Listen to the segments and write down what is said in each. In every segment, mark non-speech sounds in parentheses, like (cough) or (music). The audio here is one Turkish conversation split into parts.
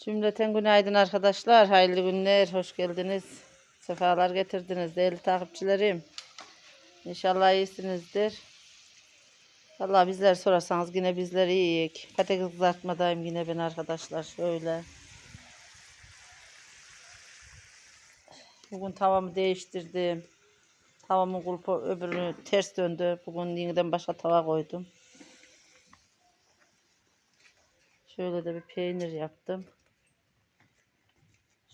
Cümleten günaydın arkadaşlar. Hayırlı günler. Hoş geldiniz. Sefalar getirdiniz değerli takipçilerim. İnşallah iyisinizdir. Allah bizler sorarsanız yine bizler iyiyik. Patates kızartmadayım yine ben arkadaşlar. Şöyle. Bugün tavamı değiştirdim. Tavamın kulpu öbürünü ters döndü. Bugün yeniden başka tava koydum. Şöyle de bir peynir yaptım.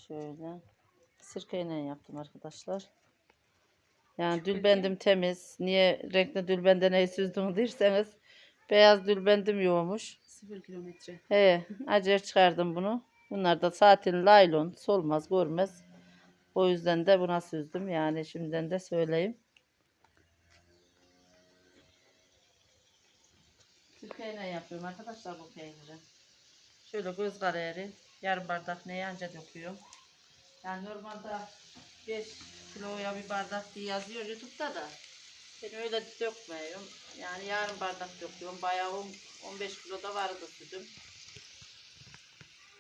Şöyle. Sirkeyle yaptım arkadaşlar. Yani dülbendim temiz. Niye renkli dülbende neyi süzdün derseniz beyaz dülbendim yoğmuş. Sıfır kilometre. He, acer çıkardım bunu. Bunlar da zaten laylon, solmaz, görmez. O yüzden de buna süzdüm. Yani şimdiden de söyleyeyim. Sirkeyle yapıyorum arkadaşlar bu peyniri. Şöyle göz kararı yarım bardak neye anca döküyorum. Yani normalde 5 kiloya bir bardak diye yazıyor YouTube'da da. Ben öyle dökmüyorum. Yani yarım bardak döküyorum. Bayağı on- 15 kilo da vardı sütüm.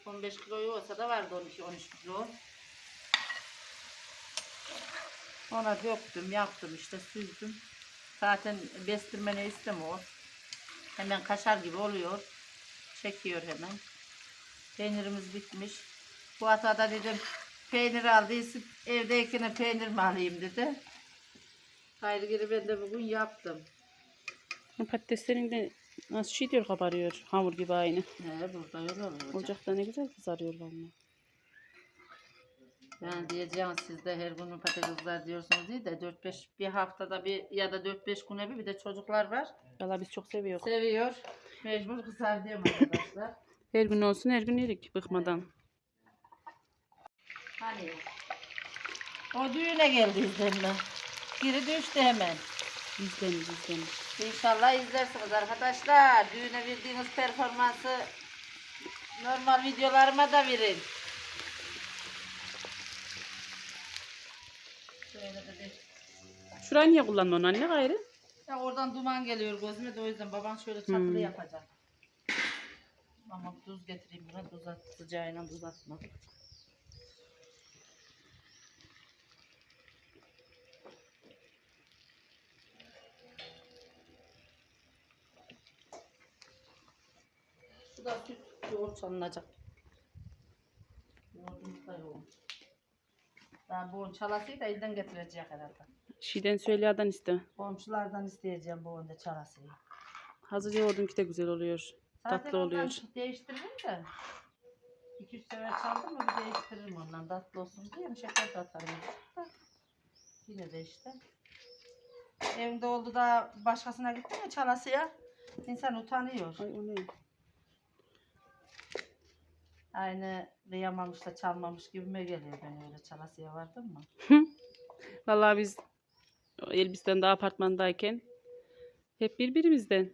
15 kilo olsa da vardı 12-13 kilo. Ona döktüm, yaptım işte süzdüm. Zaten bestirmeni istemiyor. Hemen kaşar gibi oluyor. Çekiyor hemen. Peynirimiz bitmiş. Bu hata da dedim peynir aldıysa evdekine peynir mi alayım dedi. Hayır geri ben de bugün yaptım. Patateslerin de nasıl şey diyor kabarıyor. Hamur gibi aynı. He burada öyle oluyor. Ocakta ne güzel kızarıyor valla. Yani diyeceğim siz de her gün patatesler diyorsunuz değil de 4-5 bir haftada bir ya da 4-5 güne bir bir de çocuklar var. Valla biz çok seviyoruz. Seviyor. Mecbur kızar diyorum arkadaşlar. Her gün olsun her gün yedik bıkmadan. Hani o düğüne geldi izlenme. Geri düştü hemen. İzlenir izlenir. İnşallah izlersiniz arkadaşlar. Düğüne verdiğiniz performansı normal videolarıma da verin. Şöyle de bir Şurayı niye kullanmıyorsun anne gayrı? Ya oradan duman geliyor gözüme de o yüzden baban şöyle çatılı Hmm. yapacak. Ama tuz getireyim buna tuz at, sıcağıyla tuz atma. Şu da süt yoğurt çalınacak. Yoğurdumuz da yoğun. Daha bu çalasıyı da elden getirecek herhalde. Şeyden söyleyadan iste. Komşulardan isteyeceğim bu önde çalasıyı. Hazır yoğurdunki de güzel oluyor. Tatlı oluyor. Değiştiririm de. 2-3 sefer çaldım mı bir değiştiririm ondan. Tatlı olsun diye mi şeker de atarım. Da. Yine de işte. Evinde oldu da başkasına gitti mi çalasıya? İnsan utanıyor. Ay o ne? Aynı kıyamamış da çalmamış gibime geliyor ben öyle çalasıya vardım mı? Valla biz Elbistan'da apartmandayken hep birbirimizden.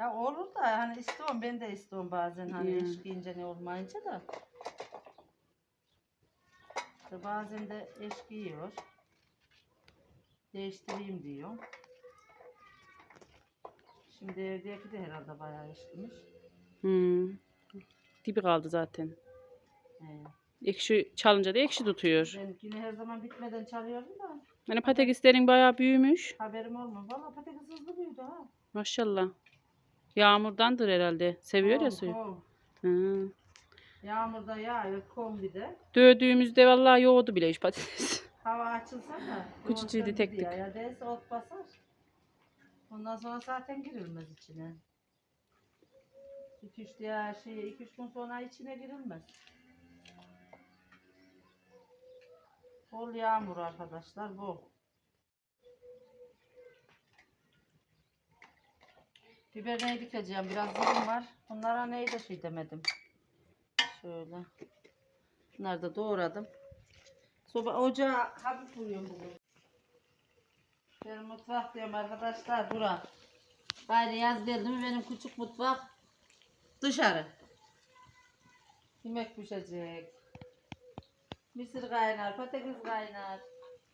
Ya olur da hani istiyorum ben de istiyorum bazen hani Hmm. eş giyince ne olmayınca da. İşte bazen de eş giyiyor. Değiştireyim diyor. Şimdi evdeki de herhalde bayağı eşkimiş. Hmm. Dibi kaldı zaten. He. Ekşi çalınca da ekşi tutuyor. Ben yine her zaman bitmeden çalıyordum da Hani patateslerin bayağı büyümüş. haberim olmuyor. Valla patates hızlı büyüdü ha. Maşallah. Yağmurdandır herhalde. Seviyor ya suyu. kom. Hı. Yağmurda yağıyor kombide. Dövdüğümüzde vallahi yoğurdu bile iş patates. (laughs) Hava açılsa da. Yoğurttan tek tek. Ya değilse ot basar. Ondan sonra zaten girilmez içine. 2-3 diye şey 2-3 gün sonra içine girilmez. Bol yağmur arkadaşlar bol. Biber neyi dikeceğim? Biraz dilim var. Bunlara neyi de şey demedim. Şöyle. Bunları da doğradım. Soba ocağı hafif vuruyorum bugün. Benim mutfak diyorum arkadaşlar bura. Gayrı yaz geldi mi benim küçük mutfak dışarı. Yemek pişecek. Mısır kaynar, patates kaynar.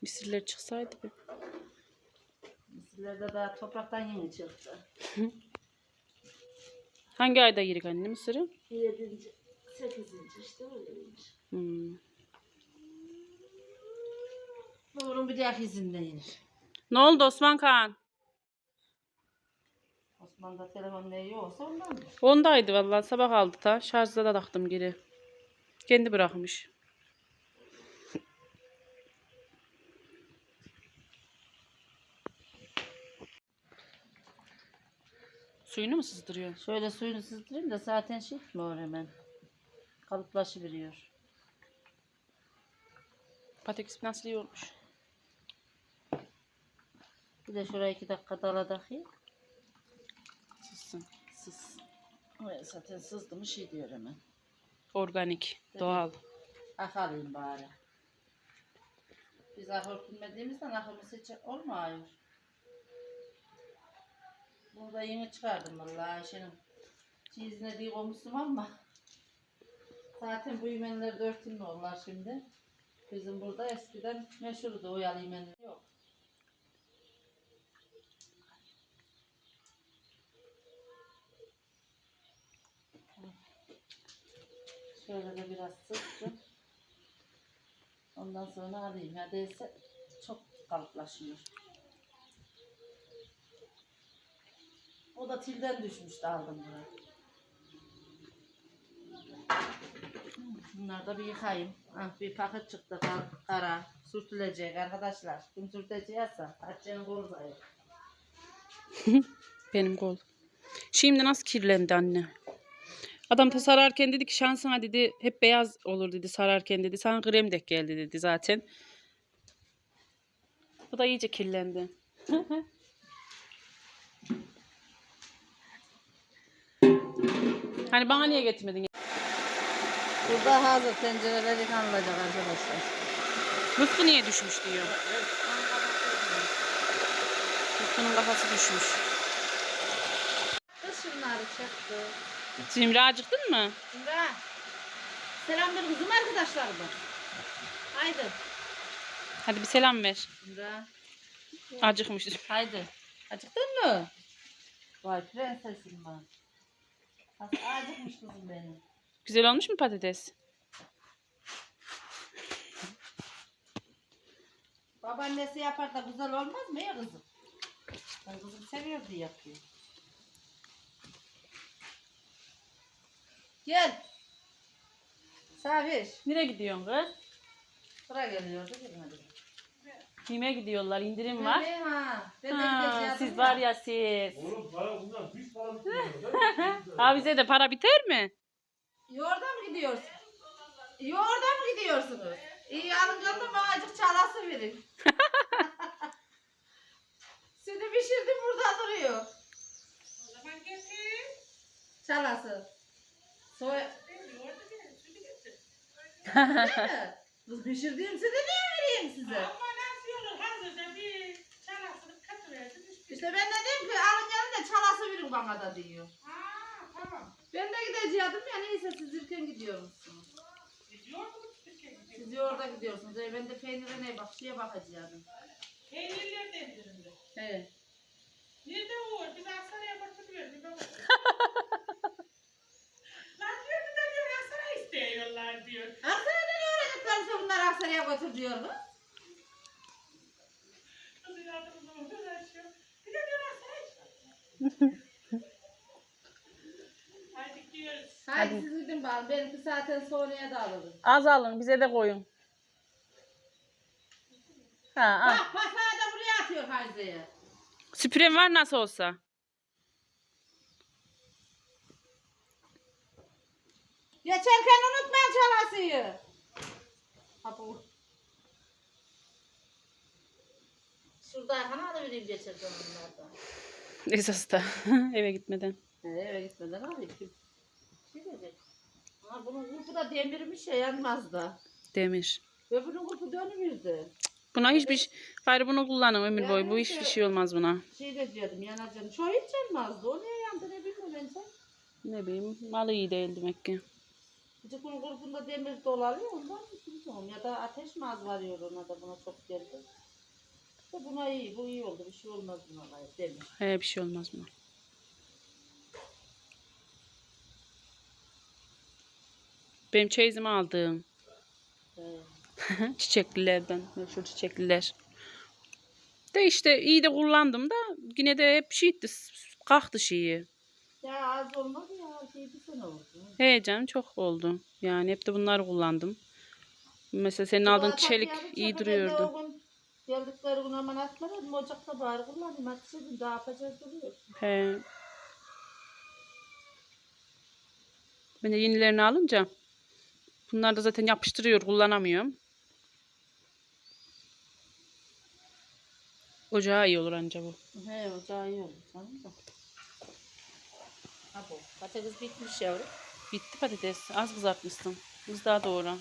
Mısırlar çıksaydı be. Mısırlarda da topraktan yeni çıktı. (laughs) Hangi ayda yedik anne mısırı? Yedinci Sekizinci işte öyleymiş. Hmm. Nur'un bir diğer izinden inir. Ne oldu Osman Kaan? Osman'da telefon ne yoksa ondandır. Ondaydı vallahi sabah aldı ta. Şarjda da taktım geri. Kendi bırakmış. Suyunu mu sızdırıyor? Şöyle suyunu sızdırayım da zaten şey etmiyor hemen. Kalıplaşıveriyor. Patates nasıl iyi olmuş. Bir de şuraya iki dakika dala takayım. Sızsın. Sız. Evet, zaten sızdı mı şey diyor hemen. Organik, Tabii. doğal. Alayım bari. Biz ahır bilmediğimizden ahımız hiç olmuyor. Bunu da yeni çıkardım vallahi Ayşe'nin. Çizine diye koymuştum ama. Zaten bu yemenler dört ilmi oldular şimdi. Bizim burada eskiden meşhurdu o yalı yemenler. Yok. Şöyle de biraz sıktım. Ondan sonra alayım. Ya değilse çok kalıplaşıyor. O da tilden düşmüştü aldım bunu. Bunları da bir yıkayayım. Ah, bir paket çıktı kar- kara. Sürtülecek arkadaşlar. Kim sürteceğiyse Hatice'nin kolu da yok. (laughs) Benim kol. Şimdi nasıl kirlendi anne? Adam da sararken dedi ki şansına dedi hep beyaz olur dedi sararken dedi. Sana krem de geldi dedi zaten. Bu da iyice kirlendi. (laughs) hani bana niye getirmedin? Burada hazır tencereler yıkanılacak arkadaşlar. Rıfkı niye düşmüş diyor. Rıfkı'nın kafası düşmüş. Kız şunları çaktı. Zümra acıktın mı? Zümra. Selam ver kızım arkadaşlarıma. Haydi. Hadi bir selam ver. Zümra. Acıkmış. Haydi. Acıktın mı? Vay prensesim ben. Acıkmış kızım benim. Güzel olmuş mu patates? Babaannesi yapar da güzel olmaz mı ya kızım? Ben kızım seviyor diye yapıyor. Gel. Safiş. Nereye gidiyorsun kız? Sıra geliyordu girmedi. Yemeğe gidiyorlar. indirim var. Ha. Ben siz var ya siz. Oğlum para bundan hiç para (laughs) bitmiyor. Ha bize de para biter mi? Yoğurda mı gidiyorsun? Yoğurda mı gidiyorsunuz? İyi alın da bana azıcık çalası verin. (laughs) Sütü pişirdim burada duruyor. Çalası. Soya... (laughs) Değil mi? Kız pişirdiğim sütü niye vereyim size? İşte ben de dedim ki alın gelin de çalası verin bana da diyor. Ben de gideceğim ya neyse siz erken gidiyormuşsunuz. Siz yoğurda gidiyorsunuz. E, ben de peynire ne bak şeye bakacağım. Peynirler de indirimde. Evet. Nerede o? Biz Aksaray'a bakıp verdik. (laughs) Lan diyor bir de diyor Aksaray'a istiyorlar diyor. Aksaray'da ne öğreneceklerse bunlar Aksaray'a götür diyor mu? Kızın adımızı uğraşıyor. Bir de diyor Aksaray'a istiyor. Hadi gidiyoruz. Haydi siz gidin bakalım. Benimki zaten sonraya da alırım. Az alın bize de koyun. Ha, al. Bak pasağı da buraya atıyor Hayze'ye. Süpürem var nasıl olsa. Geçerken unutmayın çalasıyı. Bu. Şurada yakana alıvereyim geçerken bunlardan. (laughs) Esas da (laughs) eve gitmeden. He, eve gitmeden alayım. Kim? Şey diyecek. Ha bunun kurpu da demirmiş ya yanmaz da. Demir. Öbürünün kurpu dönmüyordu. Buna hiçbir şey... Gayrı bunu kullanın ömür boyu. Bu Yani hiçbir şey olmaz buna. Şey de diyordum yanacağım. Şu hiç yanmazdı. O niye yandı ne bilmiyorum ben sen. Ne bileyim malı iyi değil demek ki. Gıcık bunun kurpunda demir dolanıyor ondan mı bilmiyorum. Ya da ateş mi az varıyor ona da buna çok geldi. İşte buna iyi. Bu iyi oldu. Bir şey olmaz buna gayet demir. He bir şey olmaz buna. Benim çeyizimi aldığım. (laughs) Çiçeklilerden. Meşhur çiçekliler. De işte iyi de kullandım da yine de hep şeydi. Kalktı şeyi. Ya az olmadı ya. Şey bir sene oldu. Heyecan çok oldu. Yani hep de bunları kullandım. Mesela senin aldığın Bu çelik iyi duruyordu. Geldikleri gün aman atmadım. Ocakta bari kullanayım. Atışırdım. Daha yapacağız duruyor. He. Ben de yenilerini alınca bunlar da zaten yapıştırıyor kullanamıyorum. Ocağı iyi olur anca bu. He ocağı iyi oldu sanırım da. Ha bu. Patates bitmiş yavrum. Bitti patates. Az kızartmışsın. Kız daha doğru.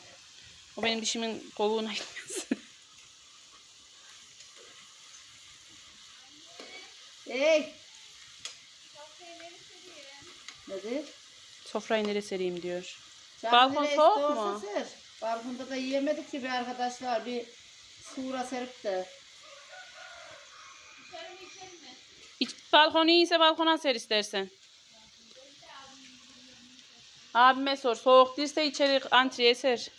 O benim dişimin kovuğuna gitmez. (laughs) Hey! Nedir? Sofrayı nereye sereyim diyor. Canlı Balkon soğuk mu? ser. Balkonda da yiyemedik ki bir arkadaşlar. Bir sura serip de. İç, balkon iyiyse balkona ser istersen. Abime sor. Soğuk değilse içeri antreye ser.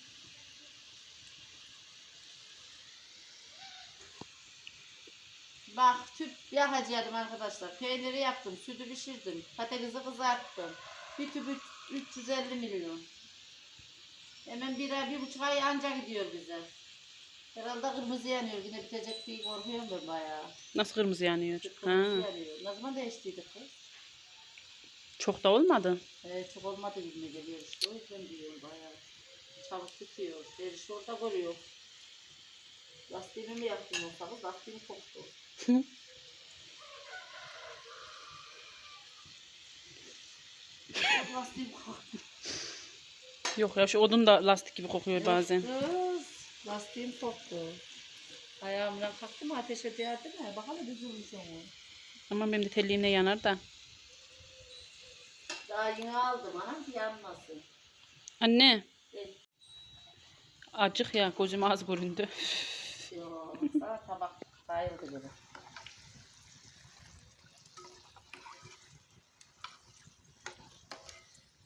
Tüp yakacaktım arkadaşlar. Peyniri yaptım, sütü pişirdim, patatesi kızarttım. Bir tüp üç- 350 milyon. Hemen bir ay, bir buçuk ay anca gidiyor bize. Herhalde kırmızı yanıyor. Yine bitecek diye korkuyorum ben bayağı. Nasıl kırmızı yanıyor? Kırmızı Ha, yanıyor. Ne zaman değiştiydik kız? çok da olmadı. Ee, çok olmadı gibime geliyor işte. O yüzden diyorum bayağı. Çabuk bitiyor. Derişi orada koruyor. Lastiğimi mi yaptım olsa kız? Lastiğim koktu. (laughs) Lastiğim koktu. Yok ya şu odun da lastik gibi kokuyor bazen. Kız, lastiğim koptu. Ayağımdan kalktı mı ateş ediyor değil mi? Bakalım düzülmüş onu. Ama benim de telliğimle yanar da. Daha yeni aldım ki yanmasın. Anne Eh, acık ya gözüm az göründü. Yok, sana tabak ayrıldı gibi.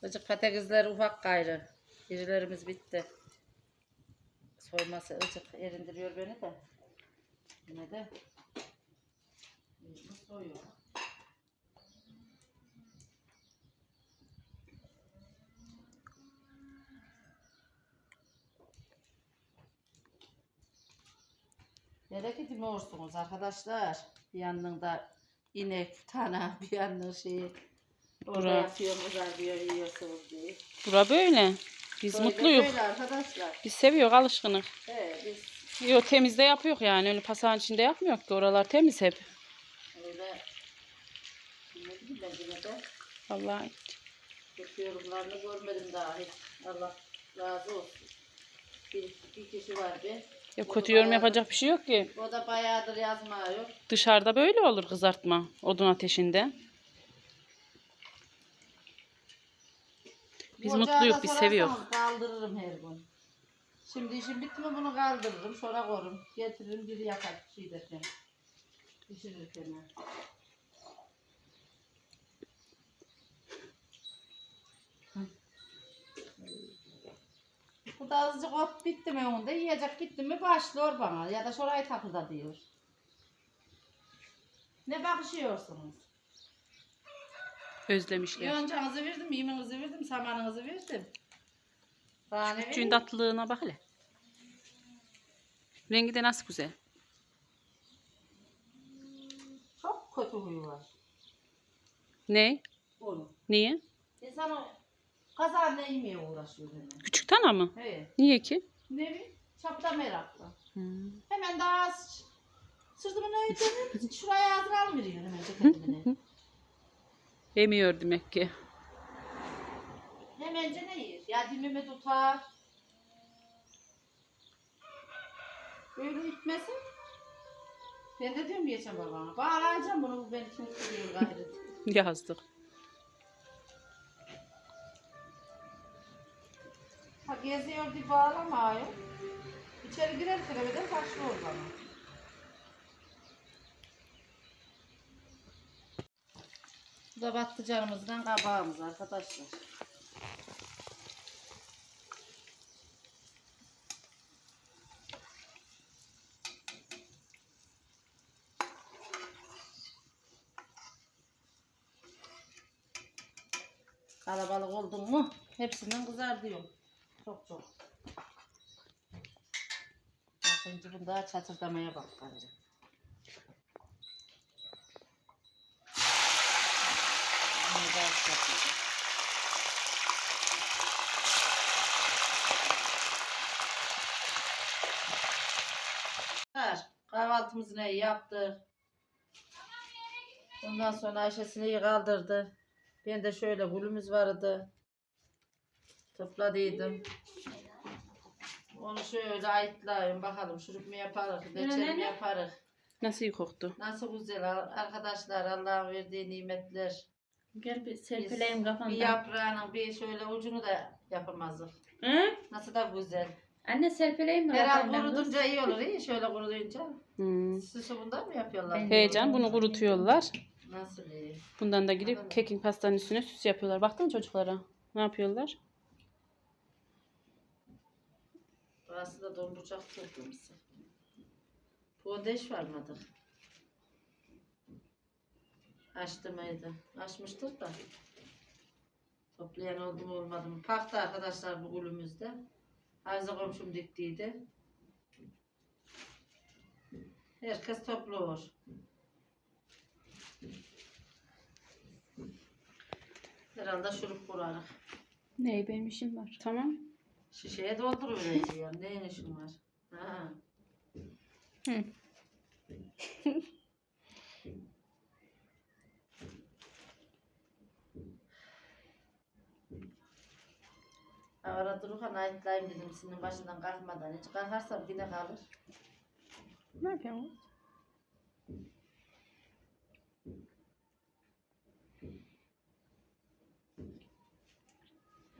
Azıcık patatesler ufak gayrı. Birilerimiz bitti. Soyması ıcık erindiriyor beni de. Yine de. soyuyor. Nereye gidiyorsunuz arkadaşlar? Bir yandan da inek, tana, bir yandan şey Bura. yiyorsunuz diye. Bura böyle. Biz Böyle mutluyuz. Böyle arkadaşlar. Biz seviyoruz alışkınız. He, biz Yo temizde yapıyor yani öyle pasağın içinde yapmıyor ki oralar temiz hep. öyle Vallahi çok yorumlarını görmedim daha hiç. Allah razı olsun. Bir, bir kişi var bir. ya kötü yorum bayağı- yapacak bir şey yok ki. O da bayağıdır yazmıyor. Dışarıda böyle olur kızartma odun ateşinde. Biz Ocağı mutluyuz, biz seviyoruz. Kaldırırım her gün. Şimdi işim bitti mi bunu kaldırırım. Sonra korum. Getiririm biri yakar şey derken. Pişirirken. Bu da azıcık ot bitti mi onda yiyecek bitti mi başlıyor bana ya da şurayı takıda diyor. Ne bakışıyorsunuz? Özlemişler. Yoncanızı verdim, yemeğinizi verdim, samanınızı verdim. Daha ne Küçüğün tatlılığına bak hele. Rengi de nasıl güzel. Çok kötü huyu var Ne? onun. Niye? İnsan o kazanla yemeye uğraşıyor hemen. Küçük tana mı? He. Niye ki? Ne bileyim, çapta meraklı. Hmm. Hemen daha az sırtımın öğütünü şuraya ağzına almıyor hemen ceketimini. (laughs) Yemiyor demek ki. Hemence ne yer? Ya dilimi tutar. Böyle itmesin. Ben de diyorum geçen babama. Bağlayacağım bunu bu beni kim tutuyor gayret. (laughs) Yazdık. Ha geziyor diye bağlamıyor. İçeri girerken evden başlıyor bana. Bu da kabağımız arkadaşlar. Kalabalık oldun mu hepsinden kızar diyorum. Çok çok. Bakın bunda çatırdamaya bak kardeşim. Kahvaltımızı ne yaptık. Ondan sonra Ayşe sineği kaldırdı. Ben de şöyle gülümüz vardı. Topladıydım. Onu şöyle ayıtlayayım bakalım şurup mu yaparız, reçel mi yaparız. Nasıl iyi koktu? Nasıl güzel arkadaşlar Allah'ın verdiği nimetler. Gel bir serpileyim bir kafandan. yaprağının bir şöyle ucunu da yapamazdık. Hı? Nasıl da güzel. Anne serpileyim mi Herhal kafandan kız? kurudunca iyi olur iyi şöyle kurudunca. Hmm. Süsü bundan mı yapıyorlar? Heyecan bunu kurutuyorlar. Nasıl iyi? Bundan da gidip kekin pastanın üstüne süs yapıyorlar. Baktın mı çocuklara? Ne yapıyorlar? Burası da dondurucak toplamışsın. Pondeş varmadı. Açtı mıydı? Açmıştır da. Toplayan oldu mu olmadı mı? Paktı arkadaşlar bu gülümüzde. Ayza komşum diktiydi. Herkes topluyor. Herhalde şurup kurarız. Ney benim işim var. Tamam. Şişeye dolduruvereceğim. Neyin işin var? Ha. Hı. Ara dururken ayıtlayayım dedim senin başından kalkmadan. Hiç kalkarsam yine kalır. Ne yapıyorsun?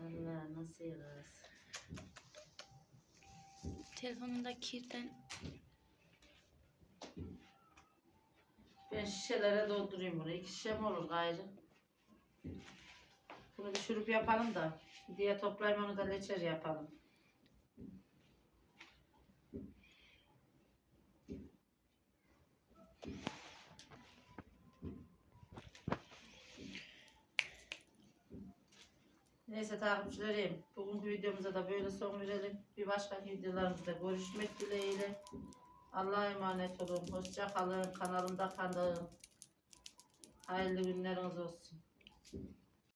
Allah nasıl yığız. Telefonunda kirden. Ben şişelere doldurayım bunu. İki şişe mi olur gayrı? Bunu bir şurup yapalım da. Diye toplayayım onu da leçer yapalım. Neyse takipçilerim. Bugünkü videomuza da böyle son verelim. Bir başka videolarımızda görüşmek dileğiyle. Allah'a emanet olun. Hoşça kalın. Kanalımda kalın. Hayırlı günleriniz olsun.